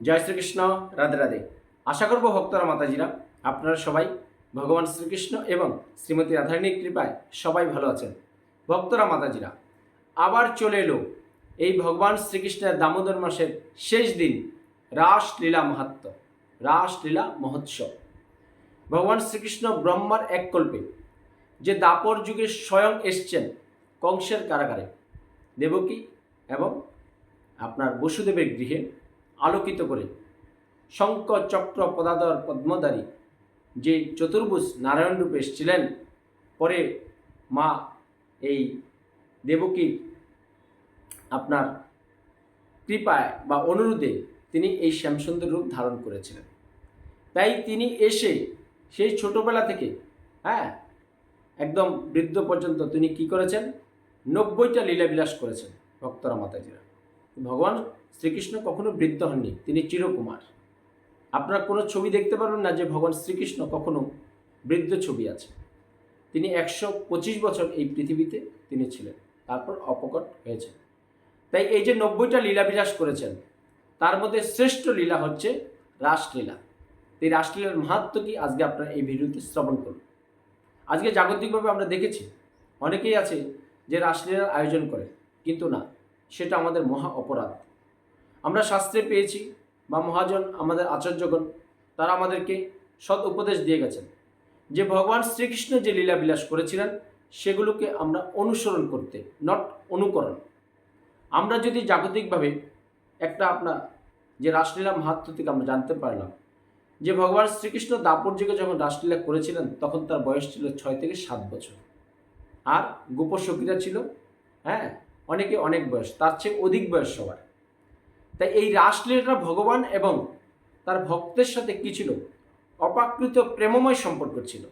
জয় শ্রীকৃষ্ণ, রাধে রাধে। আশা করব ভক্তরা মাতাজিরা, আপনারা সবাই ভগবান শ্রীকৃষ্ণ এবং শ্রীমতী রাধারণীর কৃপায় সবাই ভালো আছেন। ভক্তরা মাতাজিরা, আবার চলে এলো এই ভগবান শ্রীকৃষ্ণের দামোদর মাসের শেষ দিন রাসলীলা মাহাত্ম, রাসলীলা মহোৎসব। ভগবান শ্রীকৃষ্ণ ব্রহ্মার এক কল্পে যে দাপর যুগে স্বয়ং এসছেন কংসের কারাগারে, দেবকী এবং আপনার বসুদেবের গৃহে আলোকিত করে। শঙ্খ চক্র পদাদর পদ্মধারী যে চতুর্ভুজ নারায়ণ রূপে এসেছিলেন, পরে মা এই দেবকীর আপনার কৃপায় বা অনুরোধে তিনি এই শ্যামসুন্দর রূপ ধারণ করেছিলেন। তাই তিনি এসে সেই ছোটবেলা থেকে হ্যাঁ একদম বৃদ্ধ পর্যন্ত তিনি কি করেছেন? নব্বইটা লীলাবিলাস করেছেন ভক্তরা মাতাজিরা। ভগবান শ্রীকৃষ্ণ কখনো বৃদ্ধ হননি, তিনি চিরকুমার। আপনারা কোনো ছবি দেখতে পারবেন না যে ভগবান শ্রীকৃষ্ণ কখনো বৃদ্ধ ছবি আছে। তিনি একশো পঁচিশ বছর এই পৃথিবীতে তিনি ছিলেন, তারপর অপকট হয়েছেন। তাই এই যে নব্বইটা লীলাবিলাস করেছেন, তার মধ্যে শ্রেষ্ঠ লীলা হচ্ছে রাসলীলা। এই রাসলীলার মাহাত্ম কি আজকে আপনারা এই ভিডিওতে শ্রবণ করুন। আজকে জাগতিকভাবে আমরা দেখেছি, অনেকেই আছে যে রাসলীলার আয়োজন করে, কিন্তু না, সেটা আমাদের মহা অপরাধ। আমরা শাস্ত্রে পেয়েছি, বা মহাজন আমাদের আচার্যগণ, তারা আমাদেরকে সৎ উপদেশ দিয়ে গেছেন। যে ভগবান শ্রীকৃষ্ণ যে লীলাবিলাস করেছিলেন, সেগুলোকে আমরা অনুসরণ করতে নট অনুকরণ। আমরা যদি জাগতিকভাবে একটা আপনার যে রাসলীলা মাহাত্ম থেকে আমরা জানতে পারলাম, যে ভগবান শ্রীকৃষ্ণ দাপর যুগে যখন রাসলীলা করেছিলেন, তখন তার বয়স ছিল ছয় থেকে সাত বছর। আর গোপসখীরা ছিল হ্যাঁ অনেকে অনেক বয়স, তার চেয়ে অধিক বয়স সবার। তাই এই রাসলীলাটা ভগবান এবং তার ভক্তের সাথে কী ছিল? অপাকৃত প্রেমময় সম্পর্ক ছিল।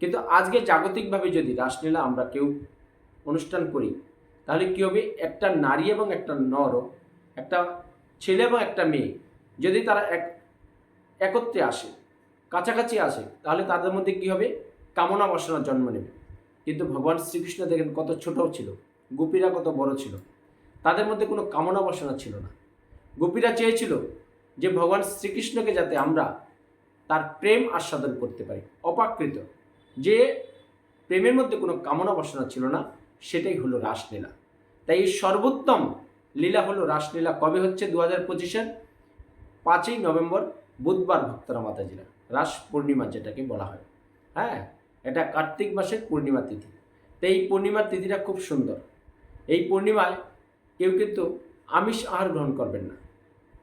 কিন্তু আজকে জাগতিকভাবে যদি রাসলীলা আমরা কেউ অনুষ্ঠান করি, তাহলে কী হবে? একটা নারী এবং একটা নর একটা ছেলে এবং একটা মেয়ে যদি তারা এক, একত্রে আসে, কাছাকাছি আসে, তাহলে তাদের মধ্যে কী হবে? কামনা বাসনা জন্ম নেবে। কিন্তু ভগবান শ্রীকৃষ্ণ দেখেন কত ছোট ছিল, গোপীরা কত বড় ছিল। তাদের মধ্যে কোনো কামনা বাসনা ছিল না। গোপীরা চেয়েছিল যে ভগবান শ্রীকৃষ্ণকে যাতে আমরা তার প্রেম আস্বাদন করতে পারি, অপাকৃত। যে প্রেমের মধ্যে কোনো কামনা বাসনা ছিল না, সেটাই হলো রাসলীলা। তাই এই সর্বোত্তম লীলা হলো রাসলীলা। কবে হচ্ছে? দু হাজার পঁচিশের পাঁচই নভেম্বর, বুধবার ভক্তরা মাতাজিরা, রাস পূর্ণিমা যেটাকে বলা হয়। হ্যাঁ এটা কার্তিক মাসের পূর্ণিমা তিথি। তো এই পূর্ণিমার তিথিটা খুব সুন্দর। এই পূর্ণিমায় কেউ কিন্তু আমিষ আহার গ্রহণ করবেন না।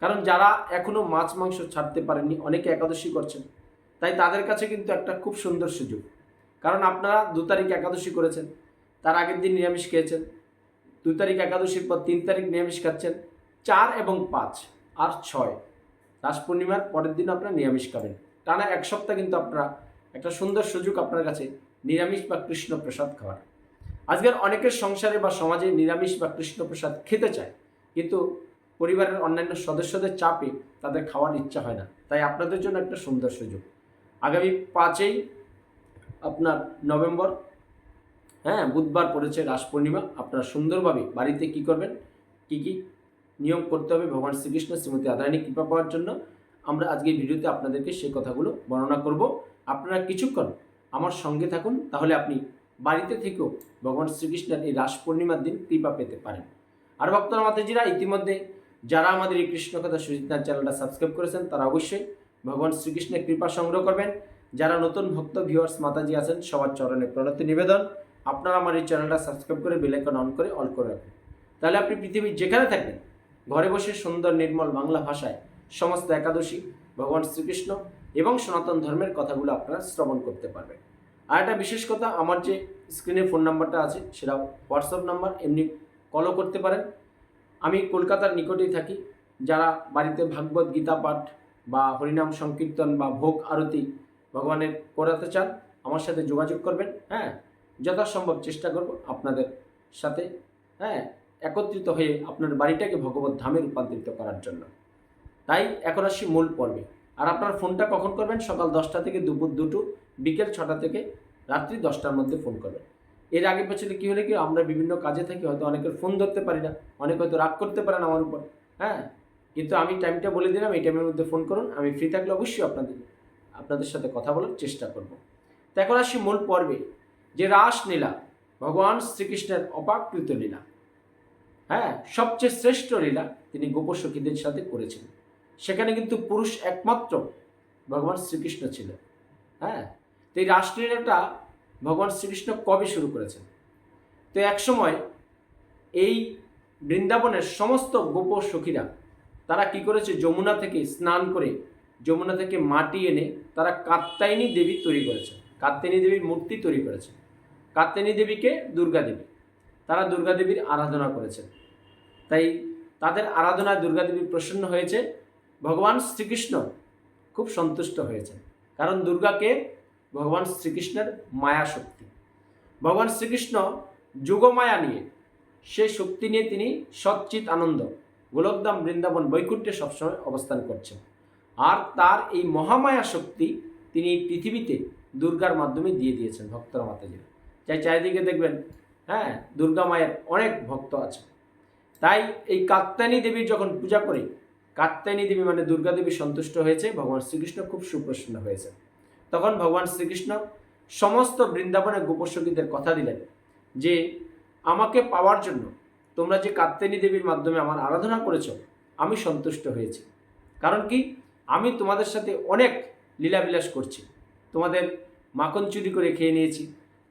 কারণ যারা এখনও মাছ, মাংস ছাড়তে পারেননি, অনেকে একাদশী করছেন। তাই তাদের কাছে কিন্তু একটা খুব সুন্দর সুযোগ। কারণ আপনারা দু তারিখ একাদশী করেছেন, তার আগের দিন নিরামিষ খেয়েছেন, দু তারিখ একাদশীর পর তিন তারিখ নিরামিষ খাচ্ছেন, চার এবং পাঁচ আর ছয়। রাস পূর্ণিমার পরের দিন আপনারা নিরামিষ খাবেন। টানা এক সপ্তাহ কিন্তু আপনারা একটা সুন্দর সুযোগ আপনার কাছে নিরামিষ বা কৃষ্ণ প্রসাদ খাওয়ার। আজকের অনেকের সংসারে বা সমাজে নিরামিষ বা কৃষ্ণ প্রসাদ খেতে চায়, কিন্তু পরিবারের অন্যান্য সদস্যদের চাপে তাদের খাওয়ার ইচ্ছা হয় না। তাই আপনাদের জন্য একটা সুন্দর সুযোগ। আগামী পাঁচই আপনার নভেম্বর হ্যাঁ বুধবার পড়েছে রাস পূর্ণিমা। আপনারা সুন্দরভাবে বাড়িতে কি করবেন? কি কি নিয়ম করতে হবে? ভগবান শ্রীকৃষ্ণ, শ্রীমতী আদারানী কৃপা পাওয়ার জন্য আমরা আজকে ভিডিওতে আপনাদেরকে সেই কথাগুলো বর্ণনা করব। আপনারা কিছুক্ষণ আমার সঙ্গে থাকুন, তাহলে আপনি বাড়িতে থেকেও ভগবান শ্রীকৃষ্ণের এই রাস পূর্ণিমার দিন কৃপা পেতে পারেন। আর ভক্তরা মাতাজিরা, ইতিমধ্যে যারা আমাদের এই কৃষ্ণ কথা সুচিতার চ্যানেলটা সাবস্ক্রাইব করেছেন, তারা অবশ্যই ভগবান শ্রীকৃষ্ণের কৃপা সংগ্রহ করবেন। যারা নতুন ভক্ত ভিউয়ার্স মাতাজি আছেন, সবার চরণে প্রণতি নিবেদন। আপনারা আমার এই চ্যানেলটা সাবস্ক্রাইব করে বেলাইকন অন করে অল করে রাখুন। তাহলে আপনি পৃথিবীর যেখানে থাকবেন, ঘরে বসে সুন্দর, নির্মল বাংলা ভাষায় সমস্ত একাদশী, ভগবান শ্রীকৃষ্ণ এবং সনাতন ধর্মের কথাগুলো আপনারা শ্রবণ করতে পারবেন। আর একটা বিশেষ কথা, আমার যে স্ক্রিনে ফোন নাম্বারটা আছে, সেটা হোয়াটসঅ্যাপ নাম্বার এমনি কলও করতে পারেন। আমি কলকাতার নিকটেই থাকি, যারা বাড়িতে ভাগবত, গীতা পাঠ বা হরিনাম সংকীর্তন বা ভোগ আরতি ভগবানের করাতে চান, আমার সাথে যোগাযোগ করবেন হ্যাঁ? যথাসম্ভব চেষ্টা করব আপনাদের সাথে হ্যাঁ? একত্রিত হয়ে আপনার বাড়িটাকে ভগবত ধামে রূপান্তরিত করার জন্য। তাই এখন আসি মূল পর্বে। আর আপনার ফোনটা কখন করবেন? সকাল দশটা থেকে দুপুর দুটো, বিকেল ছটা থেকে রাত্রি দশটার মধ্যে ফোন করবেন। এর আগে পেছনে কী হলে কি, আমরা বিভিন্ন কাজে থাকি, হয়তো অনেকের ফোন ধরতে পারি না, অনেক হয়তো রাগ করতে পারেন আমার উপর হ্যাঁ? কিন্তু আমি টাইমটা বলে দিলাম, এই টাইমের মধ্যে ফোন করুন, আমি ফ্রি থাকলে অবশ্যই আপনাদের আপনাদের সাথে কথা বলার চেষ্টা করব। তো এখন আসি মূল পর্বে, যে রাসলীলা ভগবান শ্রীকৃষ্ণের অপাকৃত লীলা হ্যাঁ? সবচেয়ে শ্রেষ্ঠ লীলা তিনি গোপসখীদের সাথে করেছেন। সেখানে কিন্তু পুরুষ একমাত্র ভগবান শ্রীকৃষ্ণ ছিলেন হ্যাঁ? তো এই রাসলীলাটা ভগবান শ্রীকৃষ্ণ কবে শুরু করেছেন? তো এক সময় এই বৃন্দাবনের সমস্ত গোপ সখীরা, তারা কি করেছে? যমুনা থেকে স্নান করে, যমুনা থেকে মাটি এনে তারা কাত্যায়নী দেবী তৈরি করেছে। কাত্যায়নী দেবীর মূর্তি তৈরি করেছে। কাত্যায়নী দেবীকে দুর্গা দেবী। তারা দুর্গা দেবীর আরাধনা করেছেন। তাই তাদের আরাধনায় দুর্গা দেবী প্রসন্ন হয়েছে। ভগবান শ্রীকৃষ্ণ খুব সন্তুষ্ট হয়েছেন। কারণ দুর্গাকে ভগবান শ্রীকৃষ্ণের মায়া শক্তি। ভগবান শ্রীকৃষ্ণ যুগমায়া নিয়ে, সেই শক্তি নিয়ে তিনি সচ্চিত আনন্দ, গোলকধাম বৃন্দাবন বৈকুণ্ঠে সবসময় অবস্থান করছেন। আর তার এই মহামায়া শক্তি তিনি পৃথিবীতে দুর্গার মাধ্যমে দিয়ে দিয়েছেন ভক্তরা মাতাজিরা। চাই চারিদিকে দেখবেন হ্যাঁ দুর্গা মায়ের অনেক ভক্ত আছে। তাই এই কাত্যায়নী দেবীর যখন পূজা করি, কাত্যায়নী দেবী মানে দুর্গা দেবী সন্তুষ্ট হয়েছে, ভগবান শ্রীকৃষ্ণ খুব সুপ্রসন্ন হয়েছে তখন ভগবান শ্রীকৃষ্ণ সমস্ত বৃন্দাবনের গোপসখীদের কথা দিলেন যে, আমাকে পাওয়ার জন্য তোমরা যে কাত্যায়নী দেবীর মাধ্যমে আমার আরাধনা করেছ, আমি সন্তুষ্ট হয়েছি। কারণ কি? আমি তোমাদের সাথে অনেক লীলাবিলাস করছি। তোমাদের মাখন চুরি করে খেয়ে নিয়েছি,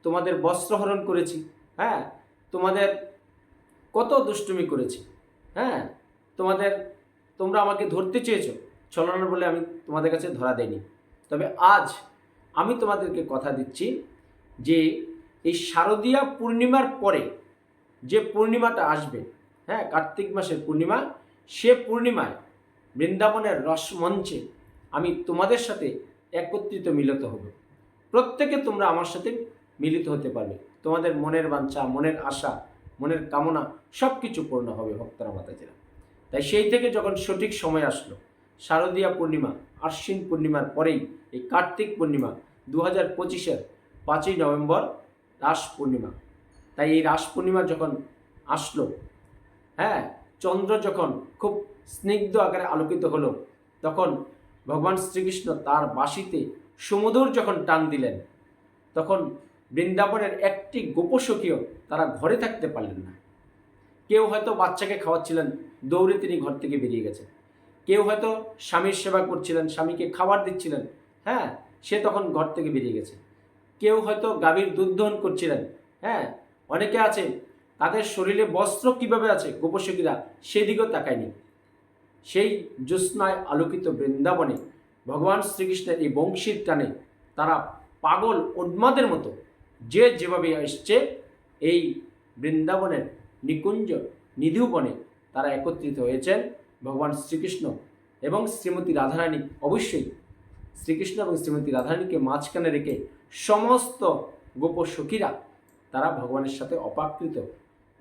তোমাদের বস্ত্রহরণ করেছি হ্যাঁ? তোমাদের কত দুষ্টুমি করেছি হ্যাঁ? তোমাদের, তোমরা আমাকে ধরতে চেয়েছো ছলনা বলে আমি তোমাদের কাছে ধরা দেইনি। তবে আজ আমি তোমাদেরকে কথা দিচ্ছি যে এই শারদীয়া পূর্ণিমার পরে যে পূর্ণিমাটা আসবে হ্যাঁ কার্তিক মাসের পূর্ণিমা, সে পূর্ণিমায় বৃন্দাবনের রসমঞ্চে আমি তোমাদের সাথে একত্রিত মিলিত হব। প্রত্যেকে তোমরা আমার সাথে মিলিত হতে পারবে। তোমাদের মনের বাঞ্ছা, মনের আশা, মনের কামনা সব কিছু পূর্ণ হবে ভক্তরা মাতাজিরা। তাই সেই থেকে যখন সঠিক সময় আসলো শারদীয়া পূর্ণিমা, আশ্বিন পূর্ণিমার পরেই এই কার্তিক পূর্ণিমা দু হাজার পঁচিশের পাঁচই নভেম্বর রাস পূর্ণিমা। তাই এই রাস পূর্ণিমা যখন আসলো হ্যাঁ চন্দ্র যখন খুব স্নিগ্ধ আকারে আলোকিত হলো, তখন ভগবান শ্রীকৃষ্ণ তার বাঁশিতে সমুদর যখন টান দিলেন, তখন বৃন্দাবনের একটি গোপসখীও তারা ঘরে থাকতে পারলেন না। কেউ হয়তো বাচ্চাকে খাওয়াচ্ছিলেন, দৌড়ে তিনি ঘর থেকে বেরিয়ে গেছেন। কেউ হয়তো স্বামীর সেবা করছিলেন, স্বামীকে খাবার দিচ্ছিলেন হ্যাঁ? সে তখন ঘর থেকে বেরিয়ে গেছে। কেউ হয়তো গাভীর দুধ দহন করছিলেন হ্যাঁ? অনেকে আছে, তাদের শরীরে বস্ত্র কীভাবে আছে, গোপসখীরা সেদিকেও তাকায়নি। সেই জ্যোৎস্নায় আলোকিত বৃন্দাবনে ভগবান শ্রীকৃষ্ণের এই বংশীর টানে তারা পাগল উন্মাদের মতো যে যেভাবে এসছে এই বৃন্দাবনের নিকুঞ্জ নিধিবনে তারা একত্রিত হয়েছেন। ভগবান শ্রীকৃষ্ণ এবং শ্রীমতী রাধারানী অবশ্যই শ্রীকৃষ্ণ এবং শ্রীমতী রাধারানীকে মাঝখানে রেখে সমস্ত গোপ সখীরা তারা ভগবানের সাথে অপাকৃত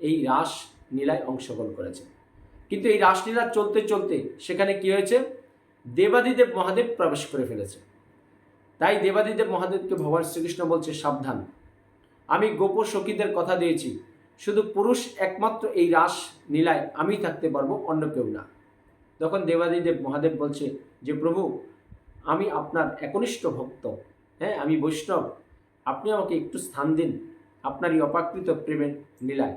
এই রাস নীলায় অংশগ্রহণ করেছে। কিন্তু এই রাসলীলা চলতে চলতে সেখানে কি হয়েছে? দেবাদিদেব মহাদেব প্রবেশ করে ফেলেছে। তাই দেবাদিদেব মহাদেবকে ভগবান শ্রীকৃষ্ণ বলছে, সাবধান। আমি গোপ সখীদের কথা দিয়েছি। শুধু পুরুষ একমাত্র এই রাস নীলায় আমি থাকতে পারব, অন্য কেউ না। তখন দেবাদিদেব মহাদেব বলছে যে, প্রভু, আমি আপনার একনিষ্ঠ ভক্ত। হ্যাঁ আমি বৈষ্ণব। আপনি আমাকে একটু স্থান দিন। আপনার এই অপাকৃত প্রেমের লীলায়।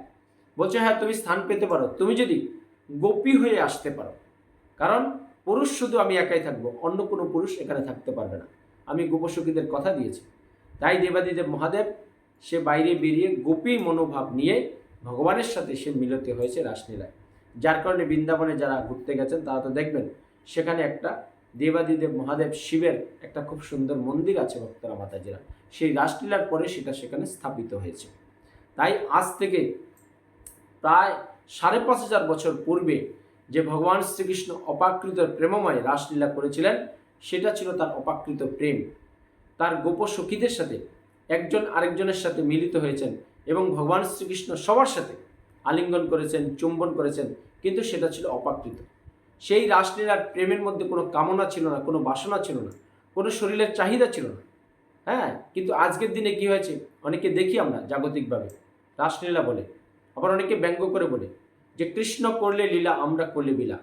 বলছে হ্যাঁ তুমি স্থান পেতে পারো। তুমি যদি গোপী হয়ে আসতে পারো। কারণ পুরুষ শুধু আমি একাই থাকব, অন্য কোনো পুরুষ এখানে থাকতে পারবে না। আমি গোপসখীদের কথা দিয়েছি। তাই দেবাদিদেব মহাদেব, সে বাইরে বেরিয়ে গোপী মনোভাব নিয়ে ভগবানের সাথে সে মিলিত হয়েছে রাসলীলায়। যার কারণে বৃন্দাবনে যারা ঘুরতে গেছেন, তারা তো দেখবেন সেখানে একটা দেবাদিদেব মহাদেব শিবের একটা খুব সুন্দর মন্দির আছে ভক্তরা মাতাজিরা। সেই রাসলীলার পরে সেটা সেখানে স্থাপিত হয়েছে। তাই আজ থেকে প্রায় সাড়ে পাঁচ হাজার বছর পূর্বে যে ভগবান শ্রীকৃষ্ণ অপাকৃত প্রেমময় রাসলীলা করেছিলেন, সেটা ছিল তার অপাকৃত প্রেম। তার গোপ সখীদের সাথে একজন আরেকজনের সাথে মিলিত হয়েছেন এবং ভগবান শ্রীকৃষ্ণ সবার সাথে আলিঙ্গন করেছেন, চুম্বন করেছেন, কিন্তু সেটা ছিল অপাকৃত। সেই রাসলীলার প্রেমের মধ্যে কোনো কামনা ছিল না, কোনো বাসনা ছিল না, কোনো শরীরের চাহিদা ছিল না। হ্যাঁ কিন্তু আজকের দিনে কি হয়েছে? অনেকে দেখি আমরা জাগতিকভাবে। রাসলীলা বলে, আবার অনেকে ব্যঙ্গ করে বলে যে, কৃষ্ণ করলে লীলা, আমরা করলে লীলা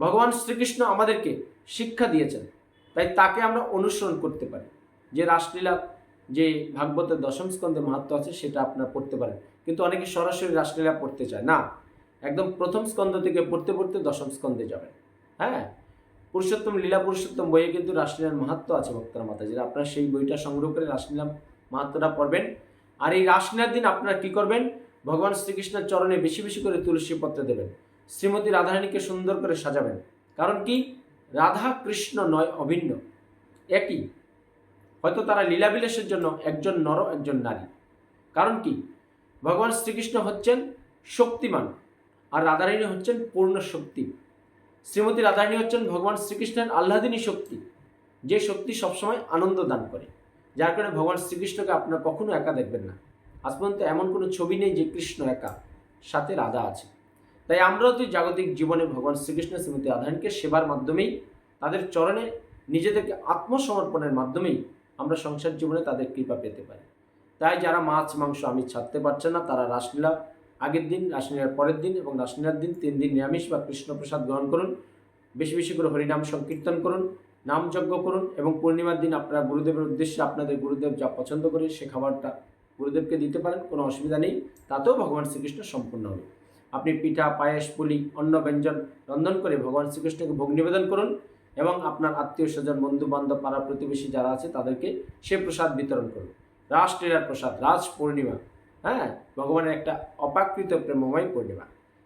ভগবান শ্রীকৃষ্ণ আমাদেরকে শিক্ষা দিয়েছেন, তাই তাকে আমরা অনুসরণ করতে পারি। যে রাসলীলা, যে ভাগবতের দশম স্কন্ধে মাহাত্ম আছে, সেটা আপনারা পড়তে পারেন। কিন্তু অনেকে সরাসরি রাসলীলা পড়তে চায়। না, একদম প্রথম স্কন্ধ থেকে পড়তে পড়তে দশম স্কন্ধে যাবেন। হ্যাঁ? পুরুষোত্তম, লীলা পুরুষোত্তম বইয়ে কিন্তু রাসলীলার মাহাত্ম আছে ভক্তার ভক্তরা মাতাজিরা আপনারা সেই বইটা সংগ্রহ করে রাসলীলা মাহাত্মটা পড়বেন। আর এই রাসলীলার দিন আপনারা কী করবেন? ভগবান শ্রীকৃষ্ণের চরণে বেশি বেশি করে তুলসী পত্র দেবেন। শ্রীমতী রাধারানীকে সুন্দর করে সাজাবেন। কারণ কি? রাধা কৃষ্ণ নয়, অভিন্ন। একই। হয়তো তারা লীলাবিলাসের জন্য একজন নর, একজন নারী। কারণ কি? ভগবান শ্রীকৃষ্ণ হচ্ছেন শক্তিমান আর রাধারানী হচ্ছেন পূর্ণ শক্তি। শ্রীমতী রাধারানী হচ্ছেন ভগবান শ্রীকৃষ্ণের আহ্লাদিনী শক্তি, যে শক্তি সবসময় আনন্দ দান করে। যার কারণে ভগবান শ্রীকৃষ্ণকে আপনারা কখনো একা দেখবেন না। আজ পর্যন্ত এমন কোনো ছবি নেই যে কৃষ্ণ একা, সাথে রাধা আছে। তাই আমরাও তো জাগতিক জীবনে ভগবান শ্রীকৃষ্ণ, শ্রীমতী রাধারানীকে সেবার মাধ্যমেই, তাদের চরণে নিজেদেরকে আত্মসমর্পণের মাধ্যমেই আমরা সংসার জীবনে তাদের কৃপা পেতে পারি। তাই যারা মাছ, মাংস আমি ছাড়তে পারছে না, তারা রাসলীলা আগের দিন, রাসলীলার পরের দিন এবং রাসলীলার দিন তিন দিন নিরামিষ বা কৃষ্ণপ্রসাদ গ্রহণ করুন। বেশি বেশি করে হরিনাম সংকীর্তন করুন, নাম যজ্ঞ করুন এবং পূর্ণিমার দিন আপনারা গুরুদেবের উদ্দেশ্যে আপনাদের গুরুদেব যা পছন্দ করে সে খাবারটা গুরুদেবকে দিতে পারেন, কোনো অসুবিধা নেই। তাতেও ভগবান শ্রীকৃষ্ণ সম্পূর্ণ হবে। আপনি পিঠা, পায়েস, পুলি অন্য ব্যঞ্জন রন্ধন করে ভগবান শ্রীকৃষ্ণকে ভোগ নিবেদন করুন এবং আপনার আত্মীয় স্বজন বন্ধু বান্ধব পাড়া প্রতিবেশী যারা আছে তাদেরকে সে প্রসাদ বিতরণ করুন। রাসলীলার প্রসাদ, রাজ পূর্ণিমা হ্যাঁ? ভগবানের একটা অপাকৃত প্রেমময় পূর্ণিমা।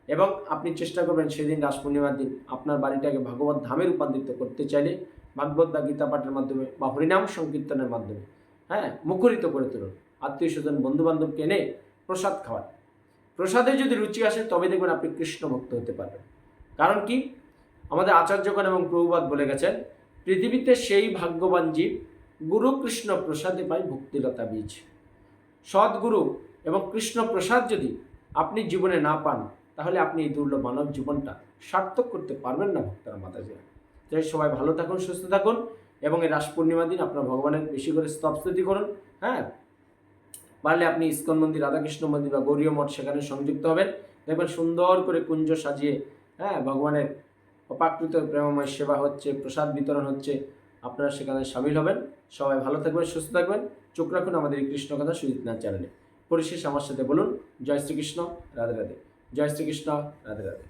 এবং আপনি চেষ্টা করবেন সেদিন রাস পূর্ণিমার দিন আপনার বাড়িটাকে ভগবত ধামে রূপান্তরিত করতে চাইলে, ভাগবত বা গীতা পাঠের মাধ্যমে বা হরিনাম সংকীর্তনের মাধ্যমে হ্যাঁ? মুখরিত করে তুলুন। আত্মীয় স্বজন বন্ধু বান্ধবকে এনে প্রসাদ খাওয়ান। প্রসাদে যদি রুচি আসে, তবে দেখবেন আপনি কৃষ্ণ ভক্ত হতে পারবেন। কারণ কি? আমাদের আচার্যগণ এবং প্রভুবাদ বলে গেছেন, পৃথিবীতে সেই ভাগ্যবান জীব গুরু কৃষ্ণ প্রসাদে পায় ভক্তিলতা বীজ। সদ্গুরু এবং কৃষ্ণ প্রসাদ যদি আপনি জীবনে না পান, তাহলে আপনি এই দুর্লভ মানব জীবনটা সার্থক করতে পারবেন না ভক্তরা মাতাজিরা। তাই সবাই ভালো থাকুন, সুস্থ থাকুন এবং এই রাস পূর্ণিমা দিন আপনার ভগবানের বেশি করে স্তবস্তুতি করুন হ্যাঁ? পারলে আপনি ইস্কন মন্দির, রাধাকৃষ্ণ মন্দির বা গৌরীয় মঠ সেখানে সংযুক্ত হবেন। দেখবেন সুন্দর করে কুঞ্জ সাজিয়ে হ্যাঁ ভগবানের অপাকৃত প্রেমময় সেবা হচ্ছে, প্রসাদ বিতরণ হচ্ছে। আপনারা সেখানে সামিল হবেন। সবাই ভালো থাকবেন, সুস্থ থাকবেন। চোখ রাখুন আমাদের এই কৃষ্ণ কথা সুজিত নাথ চ্যানেলে। পরিশেষ আমার সাথে বলুন, জয় শ্রীকৃষ্ণ, রাধে রাধে। জয় শ্রীকৃষ্ণ, রাধে রাধে।